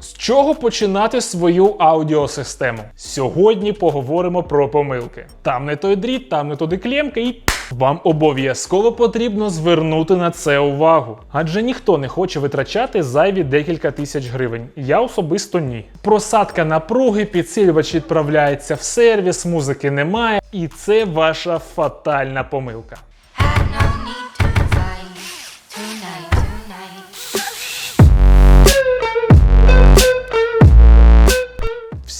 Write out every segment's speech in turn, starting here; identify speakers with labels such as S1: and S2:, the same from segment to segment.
S1: З чого починати свою аудіосистему? Сьогодні поговоримо про помилки. Там не той дріт, там не туди клемка і вам обов'язково потрібно звернути на це увагу. Адже ніхто не хоче витрачати зайві декілька тисяч гривень. Я особисто ні. Просадка напруги, підсилювач відправляється в сервіс, музики немає, і це ваша фатальна помилка.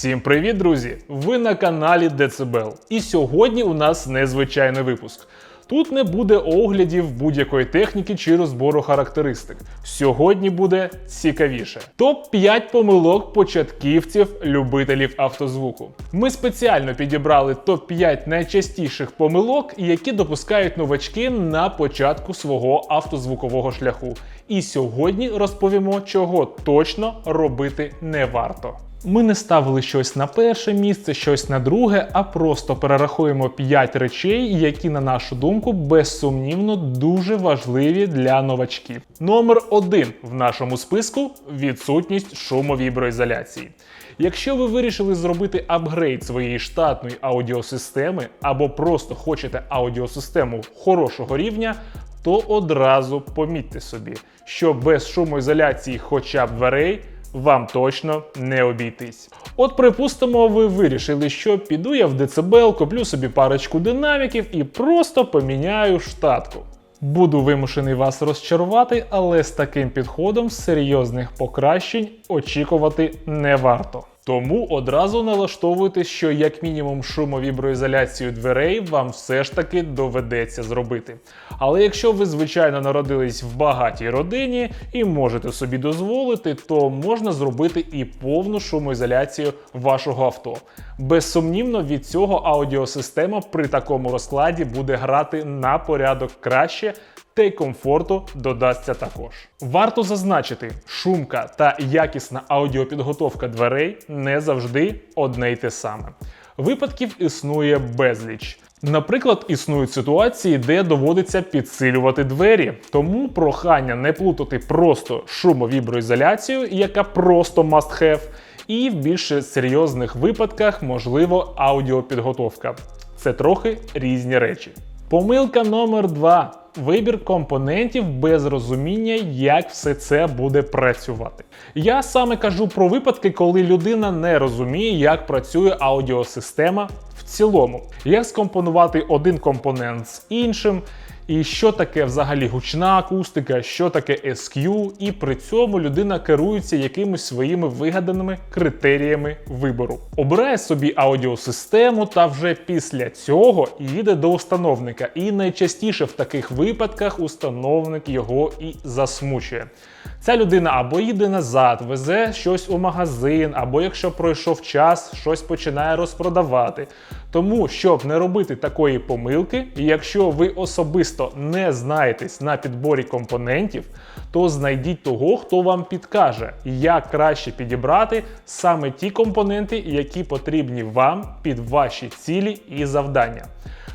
S1: Всім привіт, друзі! Ви на каналі Децибел. І сьогодні у нас незвичайний випуск. Тут не буде оглядів будь-якої техніки чи розбору характеристик. Сьогодні буде цікавіше. Топ-5 помилок початківців любителів автозвуку. Ми спеціально підібрали топ-5 найчастіших помилок, які допускають новачки на початку свого автозвукового шляху. І сьогодні розповімо, чого точно робити не варто. Ми не ставили щось на перше місце, щось на друге, а просто перерахуємо 5 речей, які, на нашу думку, безсумнівно дуже важливі для новачків. Номер один в нашому списку відсутність шумовіброізоляції. Якщо ви вирішили зробити апгрейд своєї штатної аудіосистеми або просто хочете аудіосистему хорошого рівня, то одразу помітьте собі, що без шумоізоляції хоча б дверей вам точно не обійтись. От, припустимо, ви вирішили, що піду я в децибел, куплю собі парочку динаміків і просто поміняю штатку. Буду вимушений вас розчарувати, але з таким підходом серйозних покращень очікувати не варто. Тому одразу налаштовуйте, що як мінімум шумовіброізоляцію дверей вам все ж таки доведеться зробити. Але якщо ви, звичайно, народились в багатій родині і можете собі дозволити, то можна зробити і повну шумоізоляцію вашого авто. Безсумнівно, від цього аудіосистема при такому розкладі буде грати на порядок краще. Та й комфорту додасться також. Варто зазначити, шумка та якісна аудіопідготовка дверей не завжди одне й те саме. Випадків існує безліч. Наприклад, існують ситуації, де доводиться підсилювати двері, тому прохання не плутати просто шумовіброізоляцію, яка просто must have, і в більш серйозних випадках можливо аудіопідготовка. Це трохи різні речі. Помилка номер 2 вибір компонентів без розуміння, як все це буде працювати. Я саме кажу про випадки, коли людина не розуміє, як працює аудіосистема в цілому, як скомпонувати один компонент з іншим. І що таке взагалі гучна акустика, що таке SQ, і при цьому людина керується якимись своїми вигаданими критеріями вибору. Обирає собі аудіосистему та вже після цього їде до установника. І найчастіше в таких випадках установник його і засмучує. Ця людина або їде назад, везе щось у магазин, або якщо пройшов час, щось починає розпродавати. Тому, щоб не робити такої помилки, і якщо ви особисто не знаєтесь на підборі компонентів, то знайдіть того, хто вам підкаже, як краще підібрати саме ті компоненти, які потрібні вам під ваші цілі і завдання.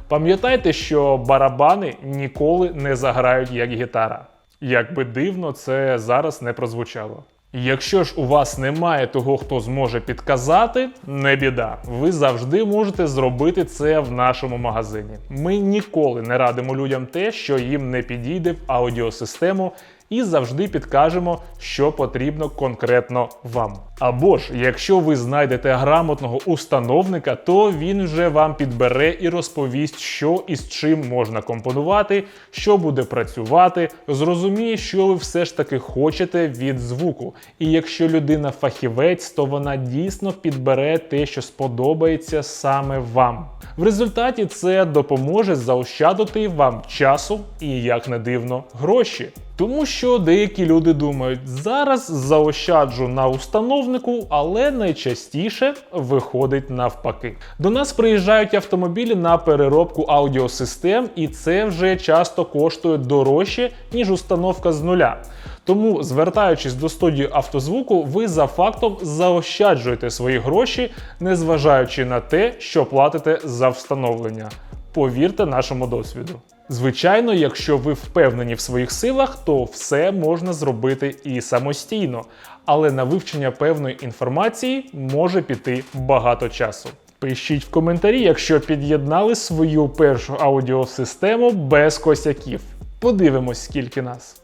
S1: Пам'ятайте, що барабани ніколи не заграють як гітара. Як би дивно це зараз не прозвучало. Якщо ж у вас немає того, хто зможе підказати, не біда. Ви завжди можете зробити це в нашому магазині. Ми ніколи не радимо людям те, що їм не підійде в аудіосистему, і завжди підкажемо, що потрібно конкретно вам. Або ж, якщо ви знайдете грамотного установника, то він вже вам підбере і розповість, що і з чим можна компонувати, що буде працювати, зрозуміє, що ви все ж таки хочете від звуку. І якщо людина фахівець, то вона дійсно підбере те, що сподобається саме вам. В результаті це допоможе заощадити вам часу і, як не дивно, гроші. Тому що деякі люди думають, зараз заощаджу на установнику, але найчастіше виходить навпаки. До нас приїжджають автомобілі на переробку аудіосистем, і це вже часто коштує дорожче, ніж установка з нуля. Тому, звертаючись до студії автозвуку, ви за фактом заощаджуєте свої гроші, незважаючи на те, що платите за встановлення. Повірте нашому досвіду. Звичайно, якщо ви впевнені в своїх силах, то все можна зробити і самостійно, але на вивчення певної інформації може піти багато часу. Пишіть в коментарі, якщо під'єднали свою першу аудіосистему без косяків. Подивимось, скільки нас.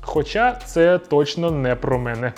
S1: Хоча це точно не про мене.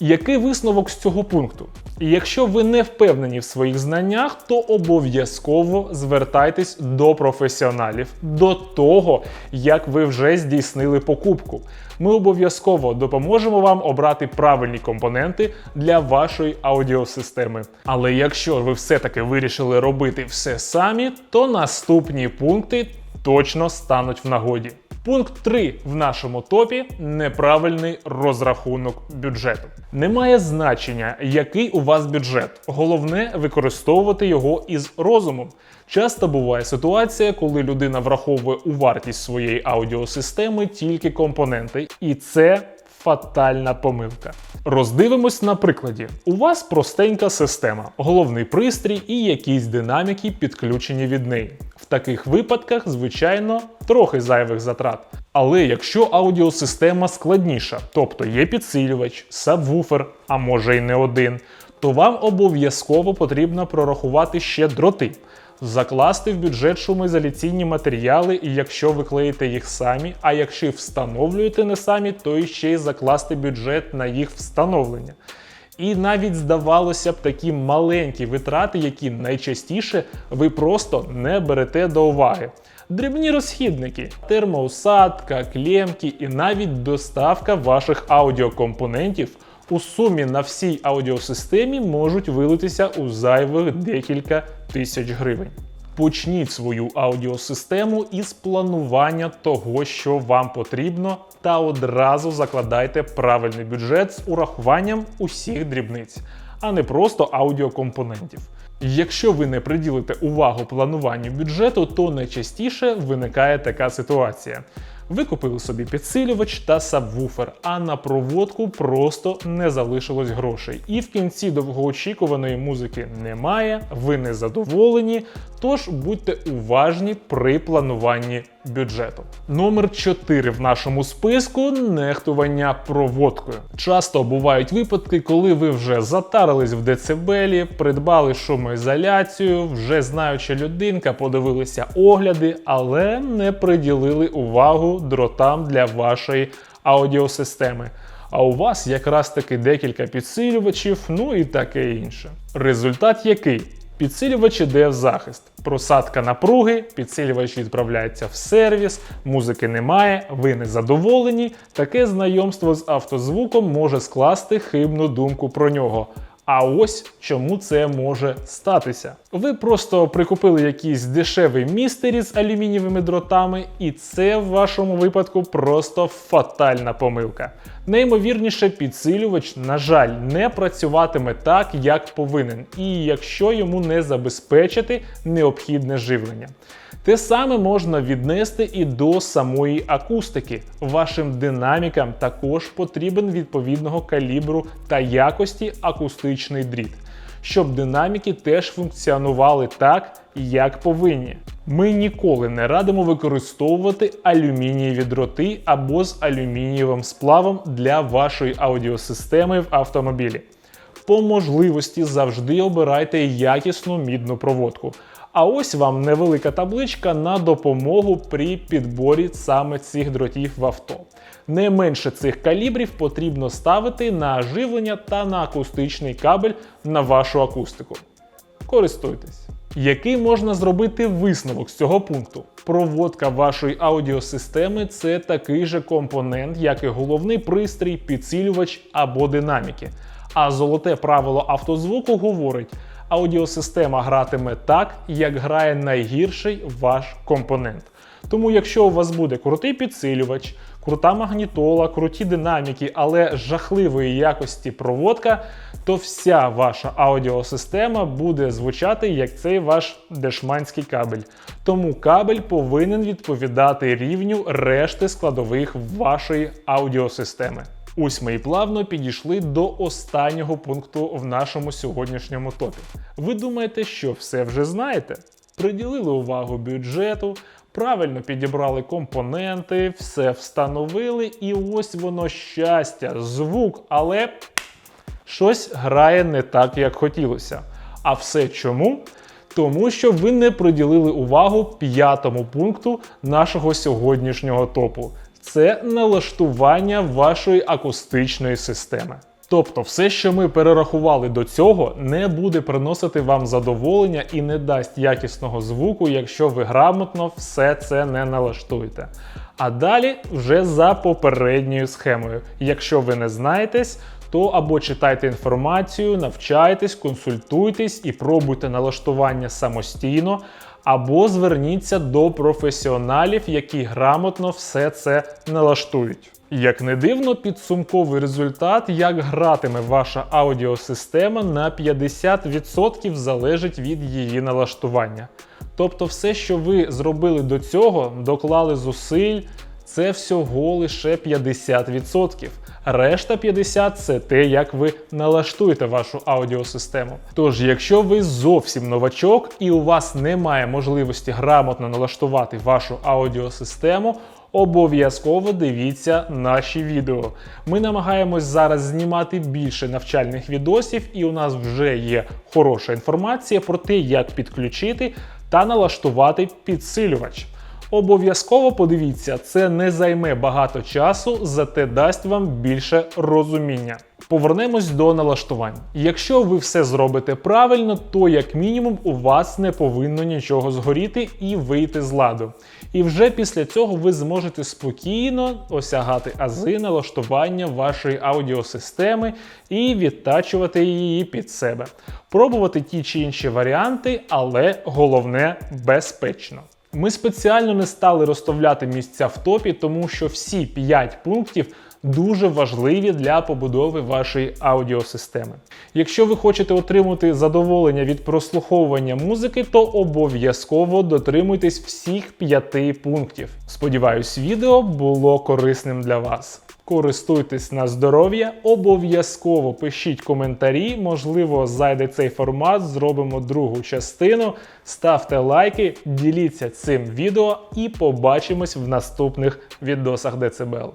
S1: Який висновок з цього пункту? Якщо ви не впевнені в своїх знаннях, то обов'язково звертайтесь до професіоналів до того, як ви вже здійснили покупку. Ми обов'язково допоможемо вам обрати правильні компоненти для вашої аудіосистеми. Але якщо ви все-таки вирішили робити все самі, то наступні пункти точно стануть в нагоді. Пункт 3 в нашому топі неправильний розрахунок бюджету. Немає значення, який у вас бюджет. Головне використовувати його із розумом. Часто буває ситуація, коли людина враховує у вартість своєї аудіосистеми тільки компоненти, і це фатальна помилка. Роздивимось на прикладі. У вас простенька система, головний пристрій і якісь динаміки підключені від неї. В таких випадках, звичайно, трохи зайвих затрат. Але якщо аудіосистема складніша, тобто є підсилювач, сабвуфер, а може й не один, то вам обов'язково потрібно прорахувати ще дроти. Закласти в бюджет шумоізоляційні матеріали, і якщо ви клеїте їх самі, а якщо встановлюєте не самі, то ще й закласти бюджет на їх встановлення. І навіть здавалося б такі маленькі витрати, які найчастіше ви просто не берете до уваги. Дрібні розхідники, термоусадка, клемки і навіть доставка ваших аудіокомпонентів у сумі на всій аудіосистемі можуть вилитися у зайвих декілька тисяч гривень. Почніть свою аудіосистему із планування того, що вам потрібно, та одразу закладайте правильний бюджет з урахуванням усіх дрібниць, а не просто аудіокомпонентів. Якщо ви не приділите увагу плануванню бюджету, то найчастіше виникає така ситуація. Ви купили собі підсилювач та сабвуфер, а на проводку просто не залишилось грошей. І в кінці довгоочікуваної музики немає, ви не задоволені, тож будьте уважні при плануванні бюджету. Номер 4 в нашому списку нехтування проводкою. Часто бувають випадки, коли ви вже затарились в децибелі, придбали шумоізоляцію, вже знаюча людинка, подивилися огляди, але не приділили увагу дротам для вашої аудіосистеми. А у вас якраз таки декілька підсилювачів, ну і таке інше. Результат який? Підсилювач іде в захист. Просадка напруги, підсилювач відправляється в сервіс, музики немає, ви не задоволені. Таке знайомство з автозвуком може скласти хибну думку про нього. А ось чому це може статися. Ви просто прикупили якийсь дешевий містері з алюмінієвими дротами, і це в вашому випадку просто фатальна помилка. Неймовірніше, підсилювач, на жаль, не працюватиме так, як повинен, і якщо йому не забезпечити необхідне живлення. Те саме можна віднести і до самої акустики. Вашим динамікам також потрібен відповідного калібру та якості акустичний дріт, щоб динаміки теж функціонували так, як повинні. Ми ніколи не радимо використовувати алюмінієві дроти або з алюмінієвим сплавом для вашої аудіосистеми в автомобілі. По можливості завжди обирайте якісну мідну проводку. А ось вам невелика табличка на допомогу при підборі саме цих дротів в авто. Не менше цих калібрів потрібно ставити на живлення та на акустичний кабель на вашу акустику. Користуйтесь. Який можна зробити висновок з цього пункту? Проводка вашої аудіосистеми це такий же компонент, як і головний пристрій, підсилювач або динаміки. А золоте правило автозвуку говорить: аудіосистема гратиме так, як грає найгірший ваш компонент. Тому, якщо у вас буде крутий підсилювач, крута магнітола, круті динаміки, але жахливої якості проводка, то вся ваша аудіосистема буде звучати як цей ваш дешманський кабель. Тому кабель повинен відповідати рівню решти складових вашої аудіосистеми. Ось ми і плавно підійшли до останнього пункту в нашому сьогоднішньому топі. Ви думаєте, що все вже знаєте? Приділили увагу бюджету, Правильно підібрали компоненти, все встановили, і ось воно щастя, звук, але щось грає не так, як хотілося. А все чому? Тому що ви не приділили увагу п'ятому пункту нашого сьогоднішнього топу. Це налаштування вашої акустичної системи. Тобто, все, що ми перерахували до цього, не буде приносити вам задоволення і не дасть якісного звуку, якщо ви грамотно все це не налаштуєте. А далі вже за попередньою схемою. Якщо ви не знаєтесь, то або читайте інформацію, навчайтесь, консультуйтесь і пробуйте налаштування самостійно, або зверніться до професіоналів, які грамотно все це налаштують. Як не дивно, підсумковий результат, як гратиме ваша аудіосистема, на 50% залежить від її налаштування. Тобто, все, що ви зробили до цього, доклали зусиль, це всього лише 50%. Решта 50% це те, як ви налаштуєте вашу аудіосистему. Тож, якщо ви зовсім новачок і у вас немає можливості грамотно налаштувати вашу аудіосистему, обов'язково дивіться наші відео. Ми намагаємось зараз знімати більше навчальних відосів, і у нас вже є хороша інформація про те, як підключити та налаштувати підсилювач. Обов'язково подивіться, це не займе багато часу, зате дасть вам більше розуміння. Повернемось до налаштувань. Якщо ви все зробите правильно, то як мінімум у вас не повинно нічого згоріти і вийти з ладу. І вже після цього ви зможете спокійно осягати ази налаштування вашої аудіосистеми і відтачувати її під себе. Пробувати ті чи інші варіанти, але головне безпечно. Ми спеціально не стали розставляти місця в топі, тому що всі 5 пунктів дуже важливі для побудови вашої аудіосистеми. Якщо ви хочете отримати задоволення від прослуховування музики, то обов'язково дотримуйтесь всіх 5 пунктів. Сподіваюсь, відео було корисним для вас. Користуйтесь на здоров'я, обов'язково пишіть коментарі. Можливо, зайде цей формат, зробимо другу частину. Ставте лайки, діліться цим відео і побачимось в наступних відосах Децибел.